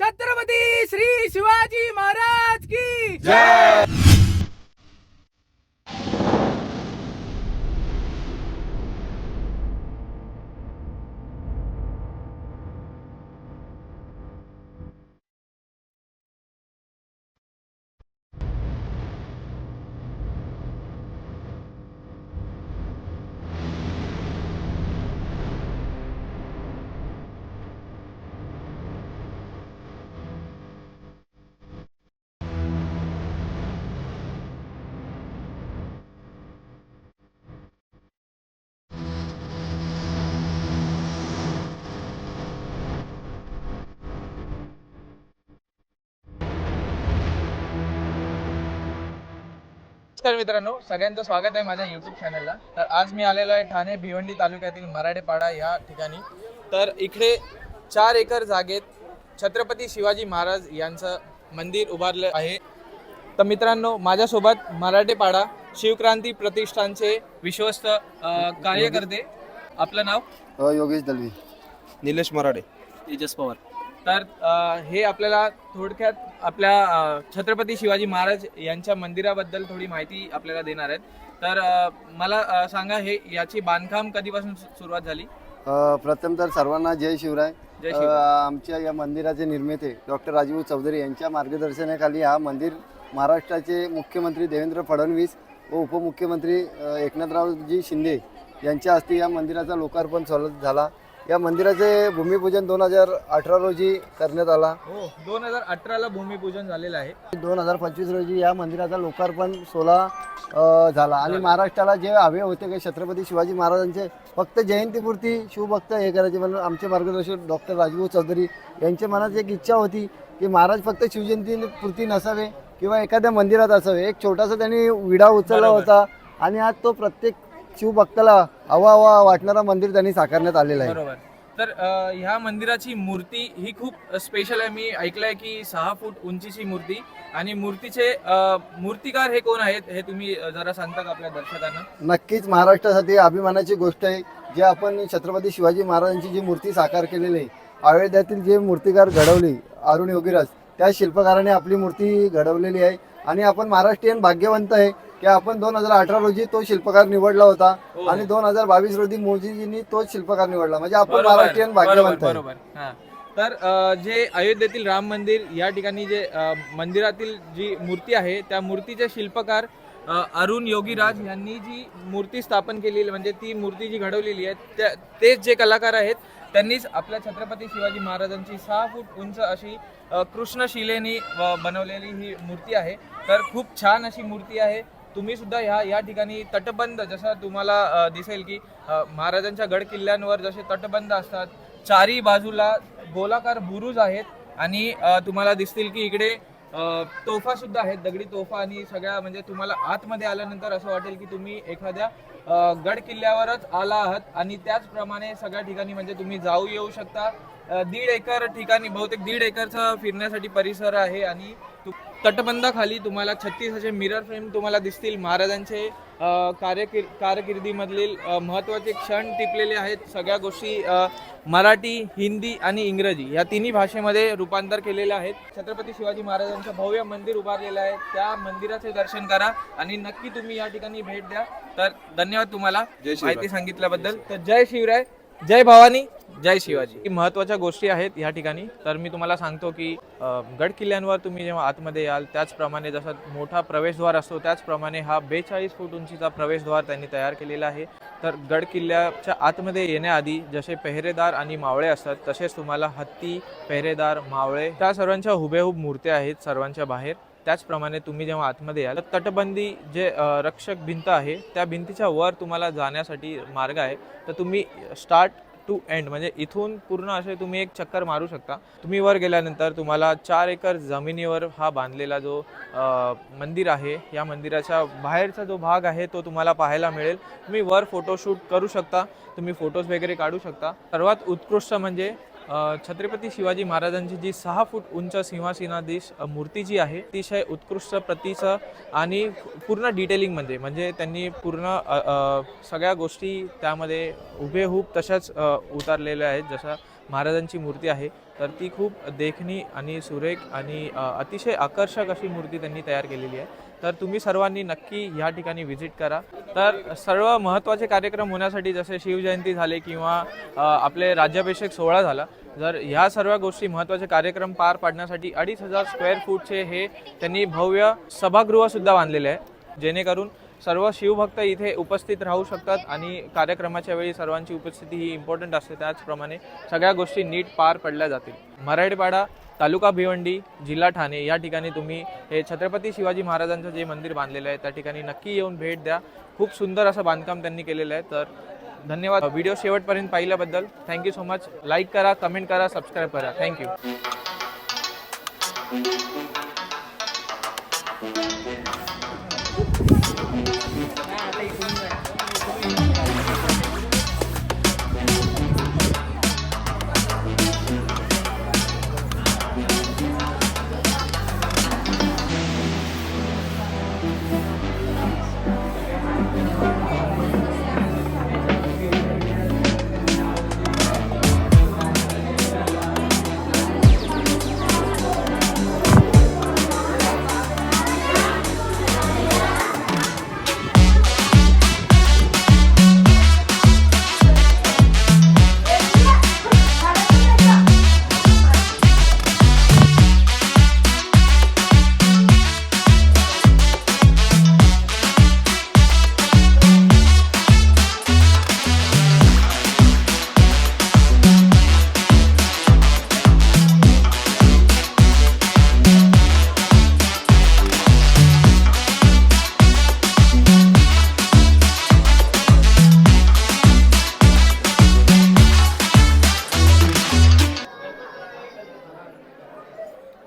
छत्रपती श्री शिवाजी महाराज की नमस्कार मित्रांनो सगळ्यांचं स्वागत आहे माझ्या युट्यूब चॅनलला तर आज मी आलेलो आहे ठाणे भिवंडी तालुक्यातील मराठेपाडा या ठिकाणी. तर इकडे चार एकर जागेत छत्रपती शिवाजी महाराज यांचं मंदिर उभारलं आहे. तर मित्रांनो माझ्यासोबत मराठेपाडा शिवक्रांती प्रतिष्ठानचे विश्वस्त कार्यकर्ते. आपलं नाव? अ, योगेश दलवी. निलेश मराठे तेजस पवार. तर अ, हे आपल्याला थोडक्यात आपल्या अ, छत्रपती शिवाजी महाराज यांच्या मंदिराबद्दल थोडी माहिती आपल्याला देणार आहेत. तर अ, मला अ, सांगा हे याची बांधकाम कधीपासून सु- सुरुवात झाली? अ, प्रथम तर सर्वांना जय शिवराय. जय अ, शिवराय. आमच्या या मंदिराचे निर्माते डॉक्टर राजीव चौधरी यांच्या मार्गदर्शनाखाली हा मंदिर महाराष्ट्राचे मुख्यमंत्री देवेंद्र फडणवीस व उपमुख्यमंत्री अ, एकनाथरावजी शिंदे यांच्या हस्ते या मंदिराचा लोकार्पण सोल- झाला. या मंदिराचे भूमिपूजन दोन हजार अठरा रोजी करण्यात आला. हो दोन हजार अठराला भूमिपूजन झालेलं आहे. दोन हजार पंचवीस रोजी या मंदिराचा लोकार्पण सोहळा अ, झाला. आणि महाराष्ट्राला जे हवे होते की छत्रपती शिवाजी महाराजांचे फक्त जयंतीपुरती शिवभक्त हे करायचे म्हणून आमचे मार्गदर्शक डॉक्टर राजभाऊ चौधरी यांच्या मनात एक इच्छा होती की महाराज फक्त शिवजयंतीपुरती नसावे किंवा एखाद्या मंदिरात असावे. एक छोटासा त्यांनी विडा उचलला. होता. आणि आज तो प्रत्येक शिवभक्ताला हवा हवा वाटणारा मंदिर त्यांनी साकारण्यात आलेला आहे. बरोबर. तर अ, ह्या मंदिराची मूर्ती ही खूप स्पेशल आहे. मी ऐकलंय की सहा फूट उंचीची मूर्ती आणि मूर्तीचे अ, मूर्तिकार हे कोण आहेत हे तुम्ही अ, जरा सांगता का आपल्या दर्शकांना? नक्कीच महाराष्ट्रासाठी अभिमानाची गोष्ट आहे. जे आपण छत्रपती शिवाजी महाराजांची जी मूर्ती साकार केलेली आहे अयोध्यातील जे मूर्तिकार घडवले अरुण योगीराज त्या शिल्पकाराने आपली मूर्ती घडवलेली आहे. आणि आपण महाराष्ट्रीयन भाग्यवंत आहे. की आपण दोन हजार अठरा रोजी तो शिल्पकार निवडला होता हो. आणि दोन हजार बावीस रोजी मोदीजींनी तोच शिल्पकार निवडला. म्हणजे आपण महाराष्ट्रीयन भाग्यवंत आहे. बरोबर. हा. तर अ, जे अयोध्येतील राम मंदिर या ठिकाणी जे अ, मंदिरातील जी मूर्ती आहे त्या मूर्तीचे शिल्पकार अ, अरुण योगीराज यांनी जी मूर्ती स्थापन केलेली म्हणजे ती मूर्ती जी घडवलेली आहे त्या तेच जे कलाकार आहेत त्यांनीच आपल्या छत्रपती शिवाजी महाराजांची सहा फूट उंच अशी अ, कृष्णशिलेनी अ, बनवलेली ही मूर्ती आहे. तर खूप छान अशी मूर्ती आहे. तुम्ही सुद्धा ह्या या ठिकाणी तटबंध जसं तुम्हाला दिसेल की महाराजांच्या गड किल्ल्यांवर जसे तटबंध असतात चारी बाजूला गोलाकार बुरुज आहेत आणि तुम्हाला दिसतील की इकडे तोफा सुद्धा आहेत दगडी तोफा आणि सगळ्या म्हणजे तुम्हाला आतमध्ये आल्यानंतर असं वाटेल की तुम्ही एखाद्या गड किल्ल्यावरच आला आहात आणि त्याचप्रमाणे सगळ्या ठिकाणी म्हणजे तुम्ही जाऊ येऊ शकता. दीड एकर ठिकाणी बहुतेक दीड एकरचा फिरण्यासाठी परिसर आहे आणि तु- तटबंधाखाली तुम्हाला छत्तीस असे मिरर फ्रेम तुम्हाला दिसतील. महाराजांचे कार्यकिर कारकिर्दीमधील महत्त्वाचे क्षण टिपलेले आहेत. सगळ्या गोष्टी मराठी हिंदी आणि इंग्रजी या तिन्ही भाषेमध्ये रूपांतर केलेले आहेत छत्रपती शिवाजी महाराजांचं भव्य मंदिर उभारलेलं आहे. त्या मंदिराचे दर्शन करा आणि नक्की तुम्ही या ठिकाणी भेट द्या. तर धन्यवाद तुम्हाला. माहिती सांगितल्याबद्दल. तर जय शिवराय. जय भवानी. जय शिवाजी. ही महत्त्वाच्या गोष्टी आहेत या ठिकाणी. तर मी तुम्हाला सांगतो की गड किल्ल्यांवर तुम्ही जेव्हा आतमध्ये याल त्याचप्रमाणे जसा मोठा प्रवेशद्वार असतो त्याचप्रमाणे हा बेचाळीस फूट उंचीचा प्रवेशद्वार त्यांनी तयार केलेला आहे. तर गड किल्ल्याच्या आतमध्ये येण्याआधी जसे पेहरेदार आणि मावळे असतात तसेच तुम्हाला हत्ती पेहरेदार मावळे त्या सर्वांच्या हुबेहूब मूर्त्या आहेत सर्वांच्या बाहेर. त्याचप्रमाणे तुम्ही जेव्हा आतमध्ये याल तर तटबंदी जे रक्षक भिंत आहे त्या भिंतीच्या वर तुम्हाला जाण्यासाठी मार्ग आहे. तर तुम्ही स्टार्ट टू एंड म्हणजे इथून पूर्ण असे तुम्ही एक चक्कर मारू शकता. तुम्ही वर गेल्यानंतर तुम्हाला चार एकर जमिनीवर हा बांधलेला जो मंदिर आहे या मंदिराच्या बाहेरचा जो भाग आहे तो तुम्हाला पाहायला मिळेल. तुम्ही वर फोटोशूट करू शकता. तुम्ही फोटोज वगैरे काढू शकता. सर्वात उत्कृष्ट म्हणजे छत्रपती शिवाजी महाराजांची जी सहा फूट उंच सिंहासनाधीश मूर्ती जी आहे अतिशय उत्कृष्ट प्रतीचं आणि पूर्ण डिटेलिंग म्हणजे म्हणजे त्यांनी पूर्ण सगळ्या गोष्टी त्यामध्ये हुबेहूब तशाच उतारलेल्या आहेत जशा महाराजांची मूर्ती आहे. तर ती खूप देखणी आणि सुरेख आणि अतिशय आकर्षक अशी मूर्ती त्यांनी तयार केलेली आहे. तर तुम्ही सर्वांनी नक्की ह्या ठिकाणी व्हिजिट करा. तर सर्व महत्त्वाचे कार्यक्रम होण्यासाठी जसे शिवजयंती झाले किंवा आपले राज्याभिषेक सोहळा झाला जर ह्या सर्व गोष्टी महत्त्वाचे कार्यक्रम पार पाडण्यासाठी अडीच हजार स्क्वेअर फूटचे हे त्यांनी भव्य सभागृहसुद्धा बांधलेले आहे. जेणेकरून सर्व शिवभक्त इथे उपस्थित राहू शकतात आणि कार्यक्रमाच्या वेळी सर्वांची उपस्थिती ही इम्पॉर्टंट असते. त्याचप्रमाणे सगळ्या गोष्टी नीट पार पडल्या जातील. मराठवाडा तालुका भिवंडी जिल्हा ठाणे या ठिकाणी तुम्ही हे छत्रपती शिवाजी महाराजांचं जे मंदिर बांधलेलं आहे त्या ठिकाणी नक्की येऊन भेट द्या. खूप सुंदर असं बांधकाम त्यांनी केलेलं आहे. तर धन्यवाद. व्हिडिओ शेवटपर्यंत पाहिल्याबद्दल thank you so much like करा कमेंट करा सबस्क्राईब करा. Thank you